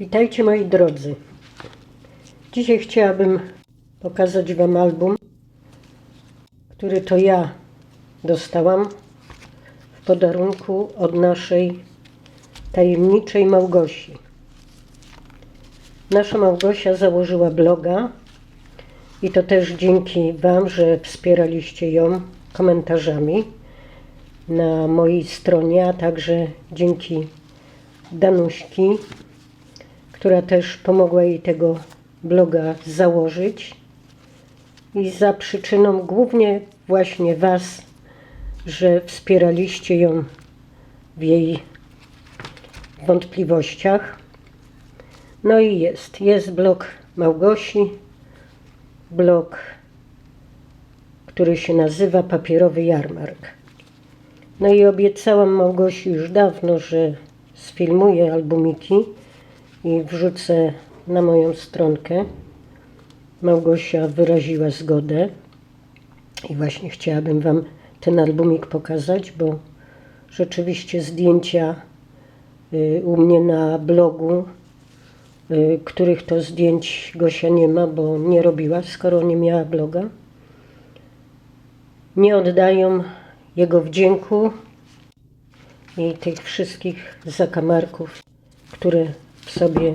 Witajcie moi drodzy. Dzisiaj chciałabym pokazać Wam album, który to ja dostałam w podarunku od naszej tajemniczej Małgosi. Nasza Małgosia założyła bloga i to też dzięki Wam, że wspieraliście ją komentarzami na mojej stronie, a także dzięki Danuśki, która też pomogła jej tego bloga założyć. I za przyczyną głównie właśnie Was, że wspieraliście ją w jej wątpliwościach. No i jest. Jest blog Małgosi, blog, który się nazywa Papierowy Jarmark. No i obiecałam Małgosi już dawno, że sfilmuję albumiki i wrzucę na moją stronkę. Małgosia wyraziła zgodę i właśnie chciałabym Wam ten albumik pokazać, bo rzeczywiście zdjęcia y, u mnie na blogu, y, których to zdjęć Gosia nie ma, bo nie robiła, skoro nie miała bloga, nie oddają jego wdzięku i tych wszystkich zakamarków, które sobie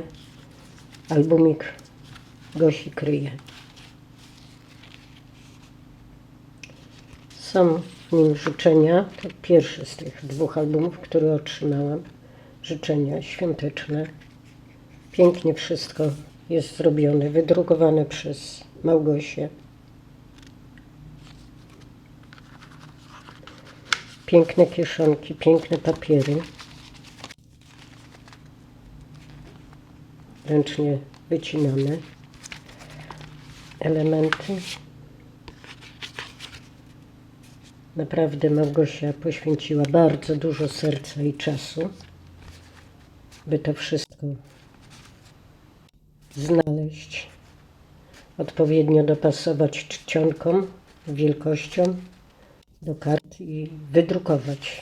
albumik Gosi kryje. Są w nim życzenia, to pierwszy z tych dwóch albumów, które otrzymałam. Życzenia świąteczne. Pięknie wszystko jest zrobione, wydrukowane przez Małgosię. Piękne kieszonki, piękne papiery. Ręcznie wycinane elementy. Naprawdę Małgosia poświęciła bardzo dużo serca i czasu, by to wszystko znaleźć, odpowiednio dopasować czcionkom, wielkością do kart i wydrukować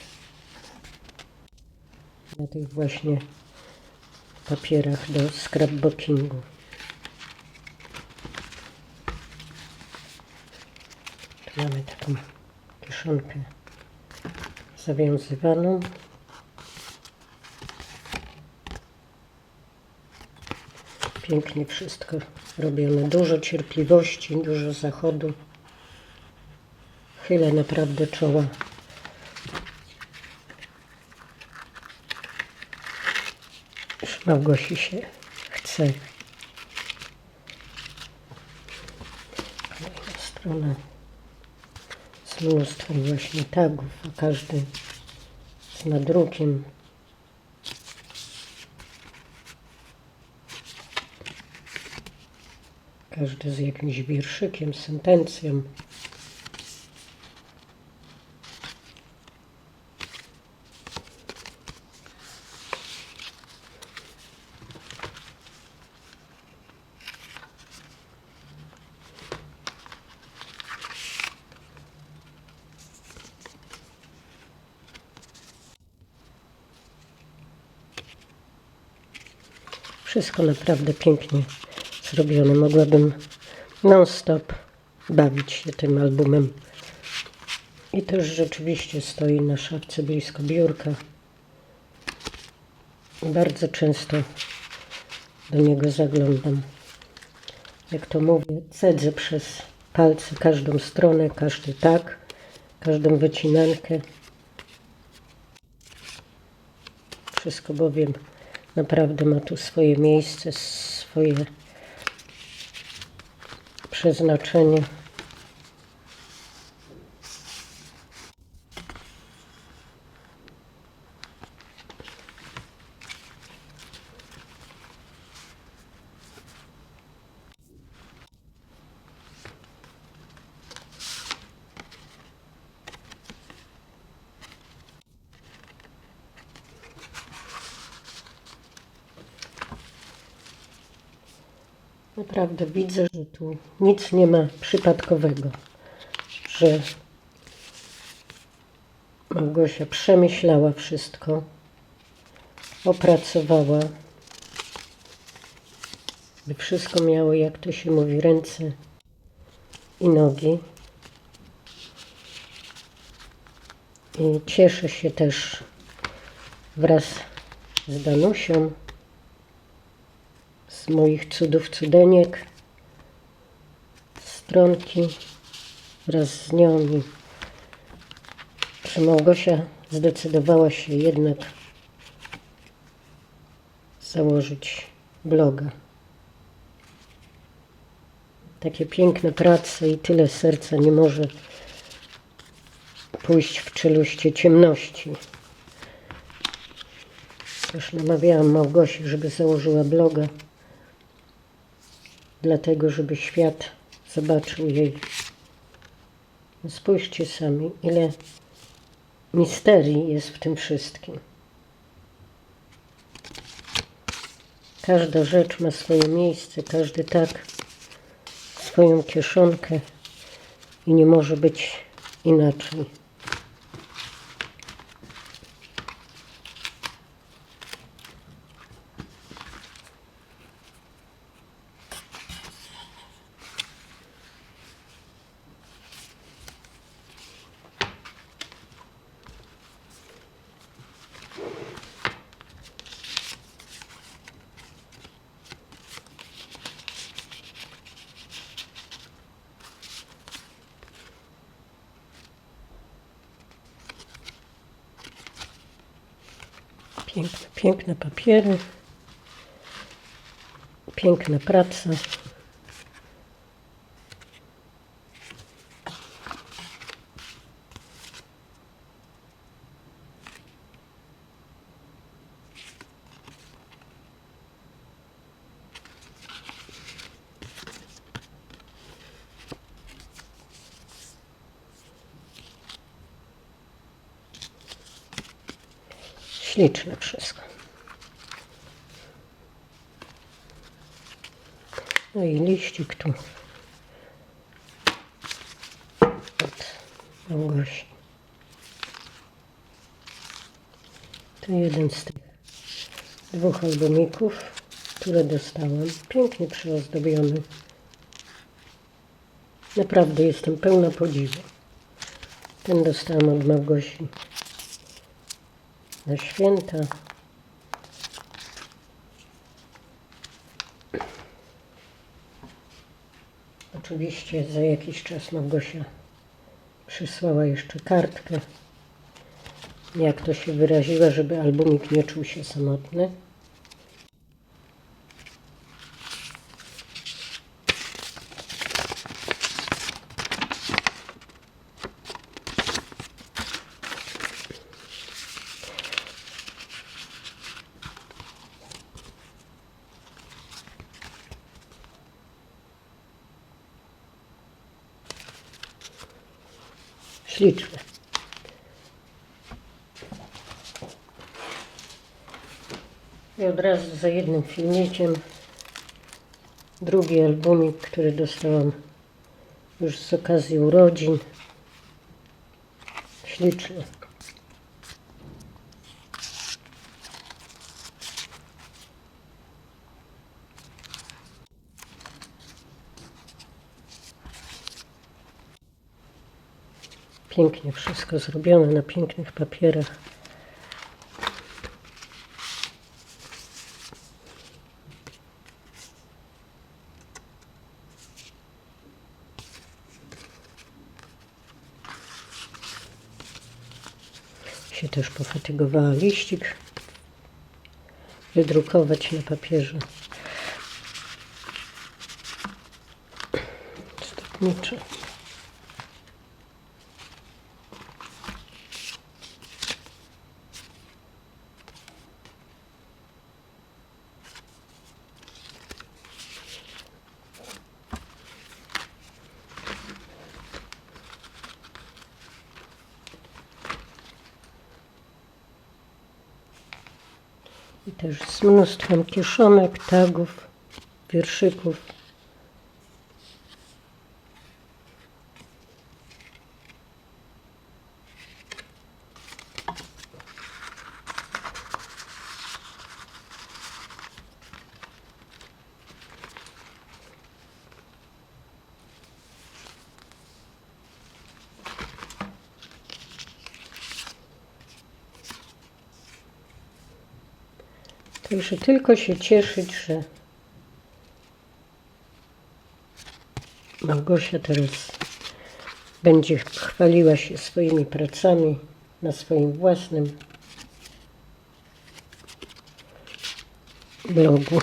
na tych właśnie papierach do scrapbookingu. Tu mamy taką kieszonkę zawiązywaną. Pięknie wszystko robione. Dużo cierpliwości, dużo zachodu. Chylę naprawdę czoła. Już Małgosi się chce. Kolejna strona z mnóstwem właśnie tagów, a każdy z nadrukiem. Każdy z jakimś wierszykiem, sentencją. Wszystko naprawdę pięknie zrobione. Mogłabym non-stop bawić się tym albumem. I też rzeczywiście stoi na szafce blisko biurka. Bardzo często do niego zaglądam. Jak to mówię, cedzę przez palce każdą stronę, każdy tak, każdą wycinankę. Wszystko bowiem naprawdę ma tu swoje miejsce, swoje przeznaczenie. Naprawdę widzę, że tu nic nie ma przypadkowego, że Małgosia przemyślała wszystko, opracowała by wszystko miało, jak to się mówi, ręce i nogi. I cieszę się też wraz z Danusią z moich cudów cudeniek stronki wraz z nią i że Małgosia zdecydowała się jednak założyć bloga. Takie piękne prace i tyle serca nie może pójść w czeluście ciemności. Też namawiałam Małgosię, żeby założyła bloga, dlatego żeby świat zobaczył jej. Spójrzcie sami, ile misterii jest w tym wszystkim. Każda rzecz ma swoje miejsce, każdy tak swoją kieszonkę i nie może być inaczej. Piękne, piękne papiery. Piękna praca. Śliczne wszystko. No i liścik tu od Małgosi. To jeden z tych dwóch albumików, które dostałam. Pięknie przyozdobiony. Naprawdę jestem pełna podziwu. Ten dostałam od Małgosi na święta. Oczywiście za jakiś czas Małgosia przysłała jeszcze kartkę, jak to się wyraziła, żeby albumik nie czuł się samotny. I od razu za jednym filmikiem drugi albumik, który dostałam już z okazji urodzin. Śliczny. Pięknie wszystko zrobione na pięknych papierach. Się też pofatygowała liścik wydrukować na papierze. Stopniczy. Też z mnóstwem kieszonek, tagów, wierszyków. Także tylko się cieszyć, że Małgosia teraz będzie chwaliła się swoimi pracami na swoim własnym blogu.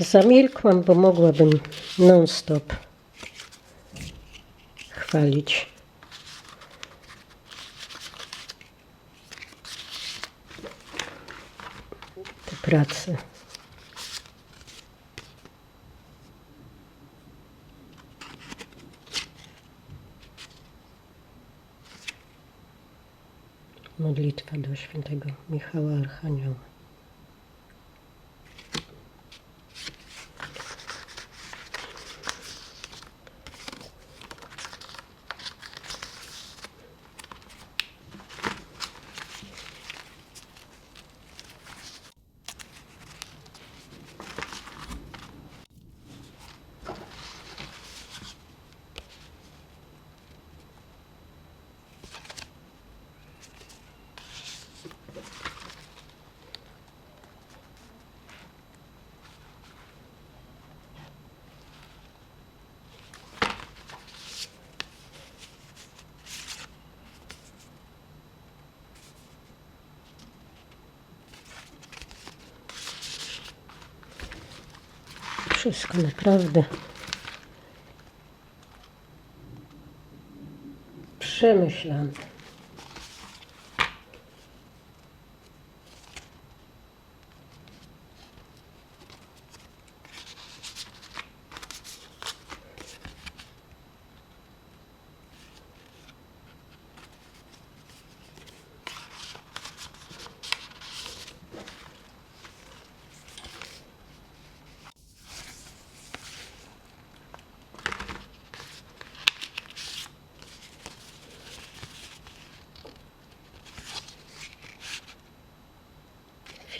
Zamilkłam, bo mogłabym non-stop chwalić. Te prace. Modlitwa do świętego Michała Archanioła. Wszystko naprawdę przemyślane.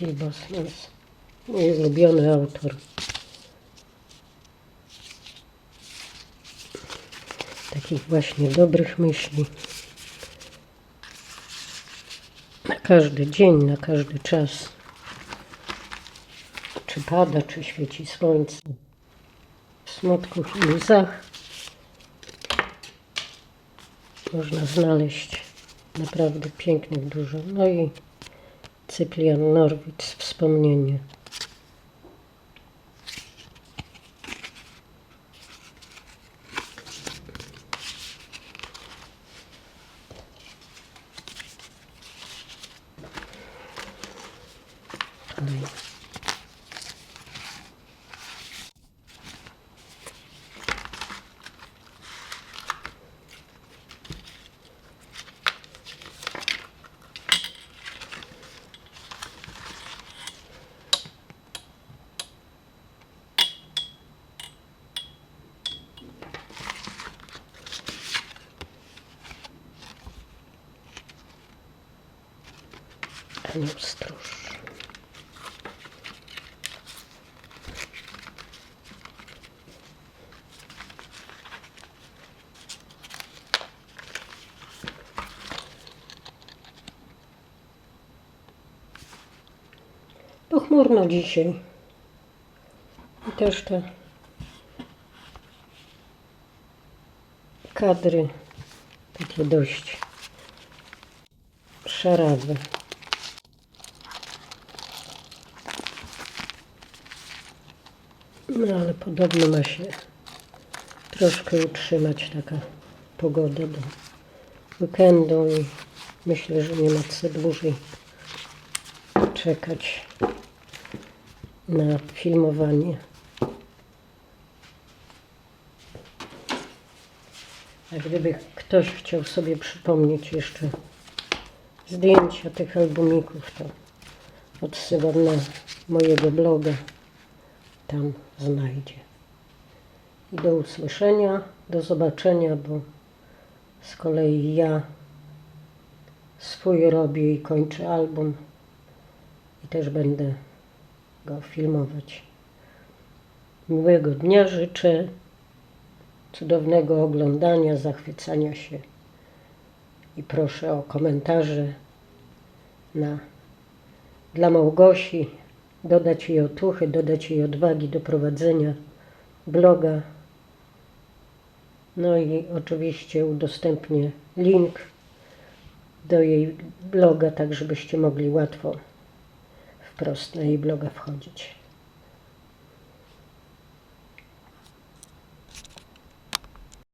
Phil Bosmans, mój ulubiony autor. Takich właśnie dobrych myśli. Na każdy dzień, na każdy czas. Czy pada, czy świeci słońce. W smutku i łzach można znaleźć naprawdę pięknych dużo. No i Цыплен Норвич, вспомнение. Thank Anioł stróż. Pochmurno dzisiaj. I też te kadry takie dość szarawe. No ale podobno ma się troszkę utrzymać taka pogoda do weekendu i myślę, że nie ma co dłużej czekać na filmowanie. A gdyby ktoś chciał sobie przypomnieć jeszcze zdjęcia tych albumików, to odsyłam na mojego bloga. Tam znajdzie. I do usłyszenia, do zobaczenia, bo z kolei ja swój robię i kończę album i też będę go filmować. Miłego dnia życzę, cudownego oglądania, zachwycania się i proszę o komentarze na, dla Małgosi, dodać jej otuchy, dodać jej odwagi do prowadzenia bloga. No i oczywiście udostępnię link do jej bloga, tak żebyście mogli łatwo wprost na jej bloga wchodzić.